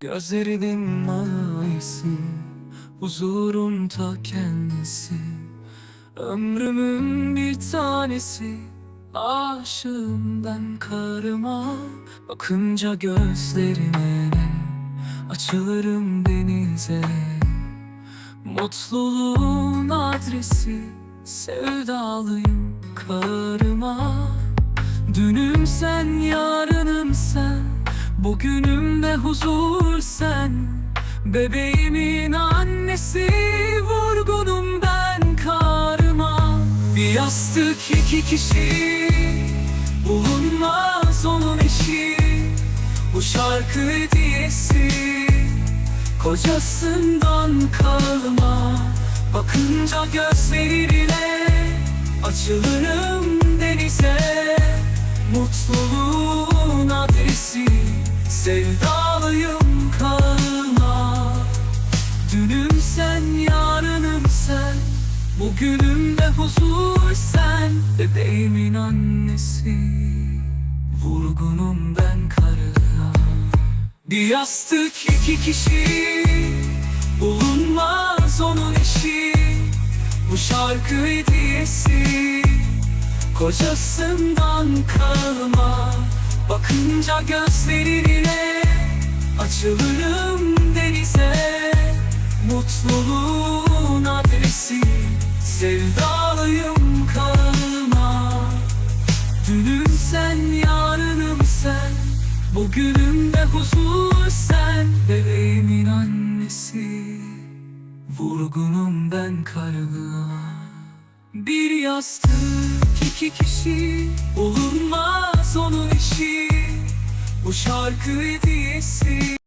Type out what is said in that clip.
Gözlerinin mavisi Huzurun ta kendisi. Ömrümün bir tanesi Aşığım ben karıma. Bakınca gözlerine Açılırım denize. Mutluluğun adresi Sevdalıyım karıma. Dünüm sen, yarınım sen. Bugünümde huzur Bebeğimin annesi Vurgunum ben karıma. Bir yastık iki kişi Bulunmaz onun eşi. Bu şarkı hediyesi Kocasından kalma. Bakınca gözlerine Açılırım denize. Mutluluğun Bugünümde huzur sen Bebeğimin annesi. Vurgunum ben karına Bir yastık iki kişi. Bulunmaz onun eşi. Bu şarkı hediyesi. Kocasından kalma. Bakınca gözlerine Açılırım Bugünümde huzur sen Bebeğimin annesi. Vurgunum ben karına. Bir yastık iki kişi Olunmaz onun işi. Bu şarkı hediyesi